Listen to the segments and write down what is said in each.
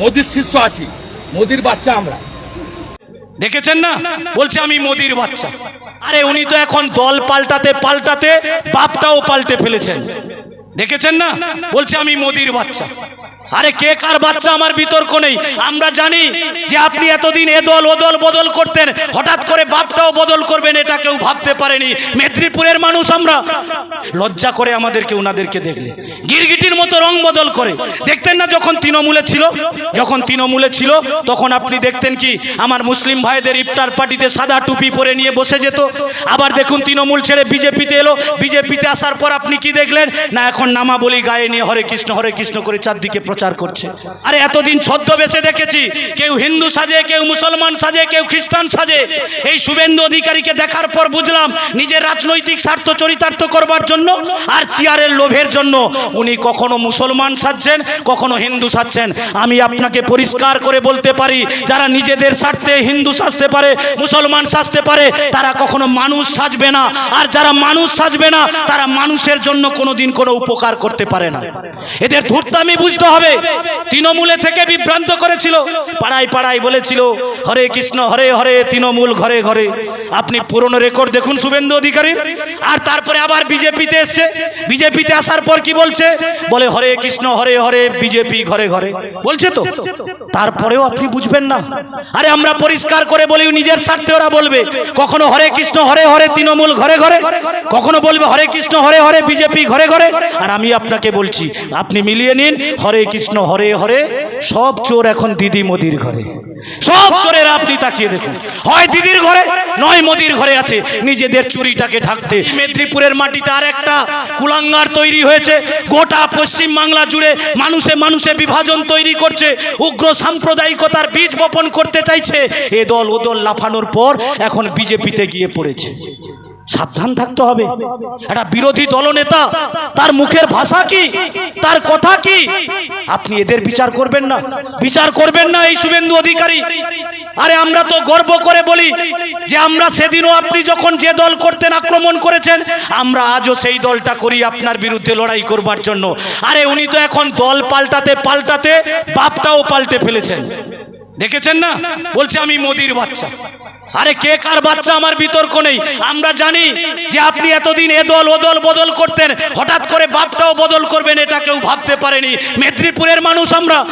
মোদির শিষ্য আছি, মোদির বাচ্চা আমরা। দেখেছেন না? বলছে আমি মোদির বাচ্চা। আরে উনি তো এখন দল পাল্টাতে পাল্টাতে বাপটাও পাল্টে ফেলেছেন। দেখেছেন না? বলছে আমি মোদির বাচ্চা। আরে কে কার বাচ্চা আমার বিতর্ক নেই? আমরা জানি যে আপনি এতদিন এ দল, ও দল বদল করতেন, হঠাৎ করে বাপটাও বদল করবেন, এটা কেউ ভাবতে পারেনি। মেদিনীপুরের মানুষ আমরা। লজ্জা করে আমাদেরকে ওনাদেরকে দেখলে। গিরগিটির মতো রং বদল করে। দেখতেন না যখন তৃণমূলে ছিল? যখন তৃণমূলে ছিল, তখন আপনি দেখতেন কি, আমার মুসলিম ভাইদের ইফতার পার্টিতে সাদা টুপি পরে নিয়ে বসে যেত। আবার দেখুন তৃণমূল ছেড়ে বিজেপিতে এলো। বিজেপিতে আসার পর আপনি কি দেখলেন? না, এখন নামা বলি গায়ে নিয়ে হরে কৃষ্ণ হরে কৃষ্ণ করে চারদিকে প্রচার করছে। আরে, এতদিন ছদ্মবেশে দেখেছি, কেউ হিন্দু সাজে, কেউ মুসলমান সাজে, কেউ খ্রিস্টান সাজে। এই শুভেন্দু অধিকারীকে দেখার পর বুঝলাম, নিজের রাজনৈতিক স্বার্থ চরিতার্থ করবার জন্য আর চেয়ারের লোভের জন্য। উনি কখনো মুসলমান সাজছেন, কখনো হিন্দু সাজছেন। আমি আপনাকে পরিষ্কার করে বলতে পারি, যারা নিজেদের স্বার্থে হিন্দু সাজতে পারে, মুসলমান সাজতে পারে, তারা কখনো মানুষ সাজবে না। আর যারা মানুষ সাজবে না, তারা মানুষের জন্য কোনোদিন কোনো উপকার করতে পারে না। এদের ধূর্তামি বুঝতে হবে। তৃণমূলে থেকে বিভ্রান্ত করেছিল। পাড়ায় পাড়ায় বলেছিল, হরে কৃষ্ণ, হরে হরে, তৃণমূল ঘরে ঘরে। আপনি পুরনো রেকর্ড দেখুন শুভেন্দু অধিকারীর। আর তারপরে আবার বিজেপিতে এসছে। বিজেপিতে আসার পর কি বলছে? বলে, হরে কৃষ্ণ, হরে হরে, বিজেপি ঘরে ঘরে। বলছে তো? তারপরেও আপনি বুঝবেন না। আরে আমরা পরিষ্কার করে বলি, নিজের স্বার্থে ওরা বলবে, কখনো হরে কৃষ্ণ, হরে হরে, তৃণমূল ঘরে ঘরে। কখনো বলবে, হরে কৃষ্ণ, হরে হরে, বিজেপি ঘরে ঘরে। আর আমি আপনাকে বলছি, আপনি মিলিয়ে নিন, হরে কৃষ্ণ, হরে হরে, সব চোর এখন দিদি মোদির ঘরে। সব চোরের আপনি তাকিয়ে দেখুন। হয় দিদির ঘরে, নয় মোদির ঘরে আছে। নিজেদের চুরিটাকে ঢাকতে, মেদিনীপুরের মাটিতে আর একটা কুলাঙ্গার তৈরি হয়েছে। গোটা পশ্চিম বাংলা জুড়ে মানুষে মানুষে বিভাজন তৈরি করছে। উগ্র সাম্প্রদায়িকতার বীজ বপন করতে চাইছে। এ দল ও দল লাফানোর পর এখন বিজেপিতে গিয়ে পড়েছে। সাবধান থাকতে হবে। একটা বিরোধী দলনেতা, তার মুখের ভাষা কি? তার কথা কি? আপনি এদের বিচার করবেন না। বিচার করবেন না এই শুভেন্দু অধিকারী। আরে আমরা তো গর্ব করে বলি যে আমরা সেদিনও আপনি যখন যে দল করতেন আক্রমণ করেছেন, আমরা আজও সেই দলটা করি আপনার বিরুদ্ধে লড়াই করবার জন্য। আরে উনি তো এখন দল পাল্টাতে পাল্টাতে বাপটাও পাল্টে ফেলেছেন। দেখেছেন না? বলছে আমি মোদির বাচ্চা। আরে কে কার বাচ্চা আমার বিতর্ক নেই? আমরা জানি যে আপনি এতদিন এ দল, ও দল বদল করতেন। হঠাৎ করে বাপটাও বদল করবেন, এটা কেউ ভাবতে পারেনি। মেদিনীপুরের মানুষ আমরা।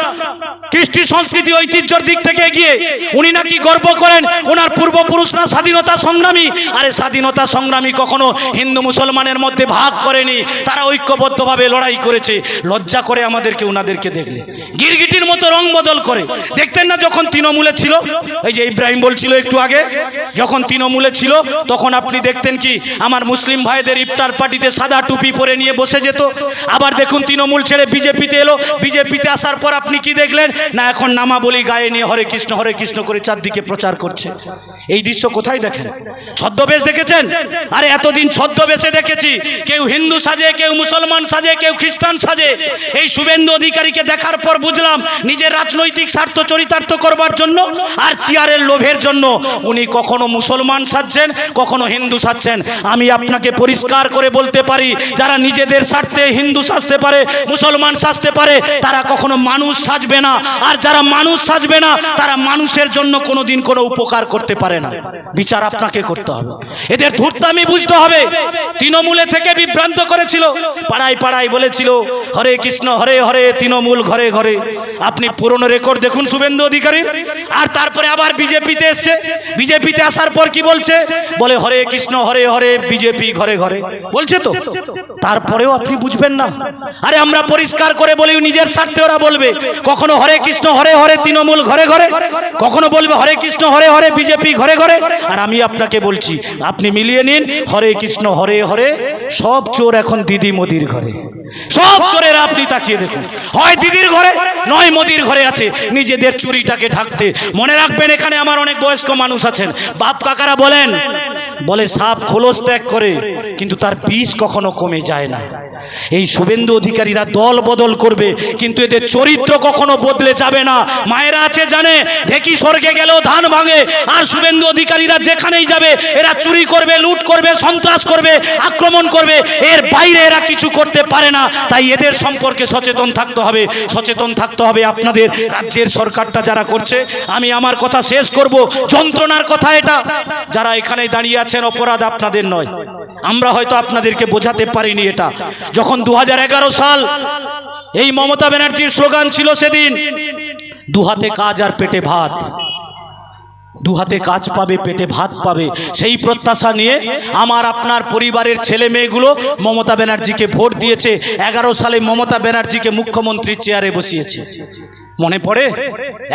কৃষ্টি সংস্কৃতি ঐতিহ্যর দিক থেকে এগিয়ে উনি নাকি গর্ব করেন ওনার পূর্বপুরুষরা স্বাধীনতা সংগ্রামী। আরে স্বাধীনতা সংগ্রামী কখনো হিন্দু মুসলমানের মধ্যে ভাগ করেনি, তারা ঐক্যবদ্ধভাবে লড়াই করেছে। লজ্জা করে আমাদেরকে ওনাদেরকে দেখলে। গিরগিটির মতো রং বদল করে। দেখতেন না যখন তৃণমূলে ছিল? এই যে ইব্রাহিম বলছিল একটু আগে যখন তৃণমূলে ছিল, তখন আপনি দেখতেন কি, আমার মুসলিম ভাইদের ইফতার পার্টিতে সাদা টুপি পরে নিয়ে বসে যেত। আবার দেখুন তৃণমূল ছেড়ে বিজেপিতে এলো। বিজেপিতে আসার পর আপনি কি দেখলেন? না, এখন নামা বলি গায়ে নিয়ে হরে কৃষ্ণ হরে কৃষ্ণ করে চারদিকে প্রচার করছে। এই দৃশ্য কোথায় দেখেন? ছদ্মবেশ দেখেছেন? আরে, এতদিন ছদ্মবেশে দেখেছি। কেউ হিন্দু সাজে, কেউ মুসলমান সাজে, কেউ খ্রিস্টান সাজে। এই শুভেন্দু অধিকারীকে দেখার পর বুঝলাম, নিজের রাজনৈতিক স্বার্থ চরিতার্থ করবার জন্য আর চেয়ারের লোভের জন্য উনি কখনো মুসলমান সাজছেন, কখনো হিন্দু সাজছেন। আমি আপনাকে পরিষ্কার করে বলতে পারি, যারা নিজেদের স্বার্থে হিন্দু সাজতে পারে, মুসলমান সাজতে পারে, তারা কখনো মানুষ সাজবে না। আর যারা মানুষ সাজবে না, তারা মানুষের জন্য কোনোদিন কোনো উপকার করতে পারে না। বিচার আপনাকে করতে হবে। এদের ধূর্তামি বুঝতে হবে। তৃণমূলে থেকে বিভ্রান্ত করেছিল। পাড়ায় পাড়ায় বলেছিল, হরে কৃষ্ণ, হরে হরে, তৃণমূল ঘরে ঘরে। আপনি পুরনো রেকর্ড দেখুন শুভেন্দু অধিকারীর। আর তারপরে আবার বিজেপিতে এসছে। বিজেপিতে আসার পর কি বলছে? বলে, হরে কৃষ্ণ, হরে হরে, বিজেপি ঘরে ঘরে। বলছে তো? তারপরেও আপনি বুঝবেন না। আরে আমরা পরিষ্কার করে বলি, নিজের স্বার্থে ওরা বলবে, কখনো হরে কৃষ্ণ, হরে হরে, তৃণমূল ঘরে ঘরে। কখনো বলবে, হরে কৃষ্ণ, হরে হরে, বিজেপি ঘরে ঘরে। আর আমি আপনাকে বলছি, আপনি মিলিয়ে নিন, হরে কৃষ্ণ, হরে হরে সব চোর এখন দিদি মোদির ঘরে। সব চোরের আপনি তাকিয়ে দেখুন। হয় দিদির ঘরে, নয় মোদির ঘরে আছে। নিজেদের চুরিটাকে ঢাকতে। মনে রাখবেন, এখানে আমার অনেক বয়স্ক মানুষ আছেন। বাপ কাকারা বলেন, বলে সাপ খোলস ত্যাগ করে, কিন্তু তার বিষ কখনো কমে যায় না। এই শুভেন্দু অধিকারীরা দল বদল করবে, কিন্তু এদের চরিত্র কখনো বদলে যাবে না। মায়েরা আছে জানে, ঢেকি স্বর্গে গেলেও ধান ভাঙে, আর শুভেন্দু অধিকারীরা যেখানেই যাবে, এরা চুরি করবে, লুট করবে, সন্ত্রাস করবে, আক্রমণ করবে, এর বাইরে এরা কিছু করতে পারে না। তাই এদের সম্পর্কে সচেতন থাকতে হবে, সচেতন থাকতে হবে আপনাদের রাজ্যের সরকারটা যারা করছে। আমি আমার কথা শেষ করব, যন্ত্রণার কথা এটা। যারা এখানে দাঁড়িয়ে আছেন, অপরাধ আপনাদের নয়। আমরা হয়তো আপনাদেরকে বোঝাতে পারিনি এটা। যখন দু হাজার এগারো সাল এই মমতা ব্যানার্জির স্লোগান ছিল সেদিন, দুহাতে কাজ আর পেটে ভাত। দুহাতে কাজ পাবে, পেটে ভাত পাবে। সেই প্রত্যাশা নিয়ে আমার আপনার পরিবারের ছেলে মেয়েগুলো মমতা ব্যানার্জিকে ভোট দিয়েছে। এগারো সালে মমতা ব্যানার্জিকে মুখ্যমন্ত্রীর চেয়ারে বসিয়েছে। মনে পড়ে?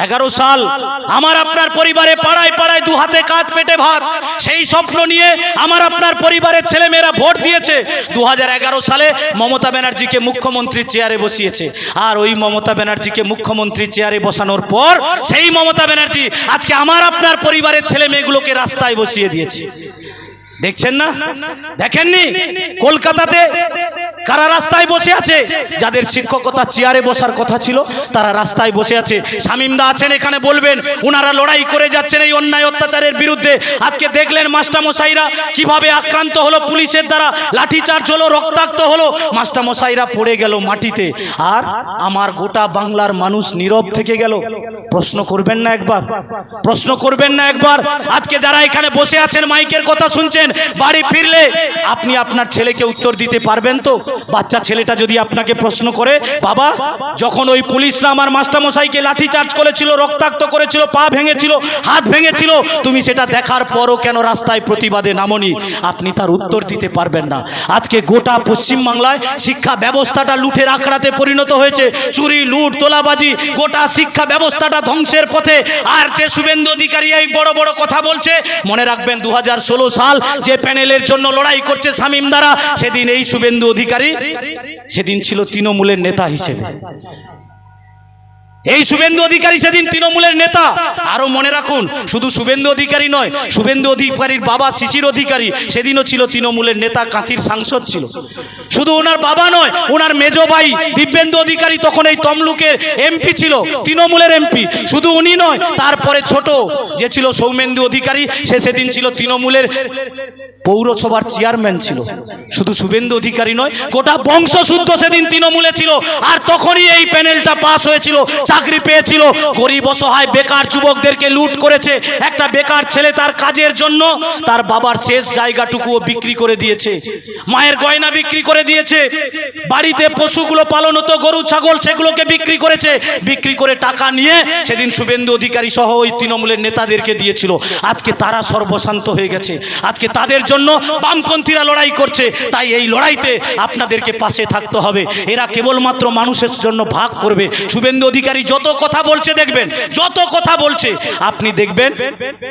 এগারো সাল আমার আপনার পরিবারে পাড়ায় পাড়ায় দু হাতে কাজ পেটে ভাত। সেই স্বপ্ন নিয়ে আমার আপনার পরিবারের ছেলেমেয়েরা ভোট দিয়েছে। দু হাজার এগারো সালে মমতা ব্যানার্জিকে মুখ্যমন্ত্রী চেয়ারে বসিয়েছে। আর ওই মমতা ব্যানার্জিকে মুখ্যমন্ত্রী চেয়ারে বসানোর পর সেই মমতা ব্যানার্জি আজকে আমার আপনার পরিবারের ছেলে মেয়েগুলোকে রাস্তায় বসিয়ে দিয়েছে। দেখছেন না? দেখেননি? কলকাতাতে কারা রাস্তায় বসে আছে? যাদের শিক্ষকতা চেয়ারে বসার কথা ছিল, তারা রাস্তায় বসে আছে। শামিমদা আছেন এখানে, বলবেন ওনারা লড়াই করে যাচ্ছেন এই অন্যায় অত্যাচারের বিরুদ্ধে। আজকে দেখলেন মাস্টারমশাইরা কীভাবে আক্রান্ত হলো পুলিশের দ্বারা, লাঠিচার্জ হলো, রক্তাক্ত হলো। মাস্টারমশাইরা পড়ে গেল মাটিতে। আর আমার গোটা বাংলার মানুষ নীরব থেকে গেল। প্রশ্ন করবেন না একবার। প্রশ্ন করবেন না একবার। আজকে যারা এখানে বসে আছেন, মাইকের কথা শুনছেন, বাড়ি ফিরলে আপনি আপনার ছেলেকে উত্তর দিতে পারবেন তো? বাচ্চা ছেলেটা যদি আপনাকে প্রশ্ন করে, বাবা, যখন ওই পুলিশরা আমার মাস্টারমশাইকে লাঠি চার্জ করেছিল, রক্তাক্ত করেছিল, পা ভেঙেছিল, হাত ভেঙেছিল, তুমি সেটা দেখার পরও কেন রাস্তায় প্রতিবাদে নামনি? আপনি তার উত্তর দিতে পারবেন না। আজকে গোটা পশ্চিমবাংলায় শিক্ষা ব্যবস্থাটা লুঠের আখড়াতে পরিণত হয়েছে। চুরি, লুট, তোলাবাজি, গোটা শিক্ষা ব্যবস্থাটা ধ্বংসের পথে। আর যে শুভেন্দু অধিকারী এই বড় বড় কথা বলছে, মনে রাখবেন দু হাজার ষোলো সাল যে প্যানেলের জন্য লড়াই করছে শামীম দ্বারা, সেদিন এই শুভেন্দু অধিকারী সেদিন ছিল তৃণমূলের নেতা হিসেবে। এই শুভেন্দু অধিকারী সেদিন তৃণমূলের নেতা। আরও মনে রাখুন, শুধু শুভেন্দু অধিকারী নয়, শুভেন্দু অধিকারীর বাবা শিশির অধিকারী সেদিনও ছিল তৃণমূলের নেতা, কাঁথির সাংসদ ছিল। শুধু ওনার বাবা নয়, ওনার মেজ ভাই দিব্যেন্দু অধিকারী তখন এই তমলুকের এমপি ছিল, তৃণমূলের এমপি। শুধু উনি নয়, তারপরে ছোট যে ছিল সৌমেন্দু অধিকারী, সে সেদিন ছিল তৃণমূলের পৌরসভার চেয়ারম্যান ছিল। শুধু শুভেন্দু অধিকারী নয়, গোটা বংশশুদ্ধ সেদিন তৃণমূলে ছিল, আর তখনই এই প্যানেলটা পাস হয়েছিল চাকরি পেয়েছিল। গরিব অসহায় বেকার যুবকদেরকে লুট করেছে। একটা বেকার ছেলে তার কাজের জন্য তার বাবার শেষ জায়গাটুকুও বিক্রি করে দিয়েছে। মায়ের গয়না বিক্রি করে দিয়েছে। বাড়িতে পশুগুলো পালন হতো, গরু, ছাগল, সেগুলোকে বিক্রি করেছে। বিক্রি করে টাকা নিয়ে সেদিন শুভেন্দু অধিকারী সহ ওই তৃণমূলের নেতাদেরকে দিয়েছিল। আজকে তারা সর্বশান্ত হয়ে গেছে। আজকে তাদের জন্য বামপন্থীরা লড়াই করছে। তাই এই লড়াইতে আপনাদেরকে পাশে থাকতে হবে। এরা কেবলমাত্র মানুষের জন্য ভাগ করবে। শুভেন্দু অধিকারী যত কথা বলছে দেখবেন, যত কথা বলছে, আপনি দেখবেন,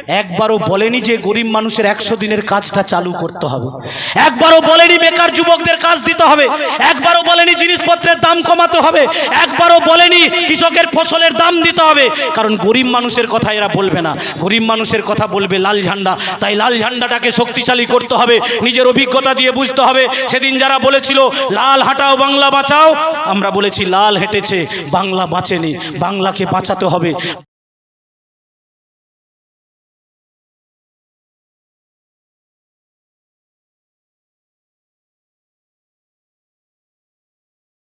একবারও বলেনি যে গরিব মানুষের একশো দিনের কাজটা চালু করতে হবে। একবারও বলেনি বেকার যুবকদের কাজ দিতে হবে। একবারও বলেনি জিনিসপত্রের দাম কমাতে হবে। একবারও বলেনি কৃষকের ফসলের দাম দিতে হবে। কারণ গরিব মানুষের কথা এরা বলবে না। গরিব মানুষের কথা বলবে লাল ঝান্ডা। তাই লাল ঝান্ডাটাকে শক্তিশালী করতে হবে। নিজের অভিজ্ঞতা দিয়ে বুঝতে হবে। সেদিন যারা বলেছিল, লাল হাঁটাও, বাংলা বাঁচাও, আমরা বলেছি, লাল হেঁটেছে, বাংলা বাঁচেনি। বাংলাকে বাঁচাতে হবে।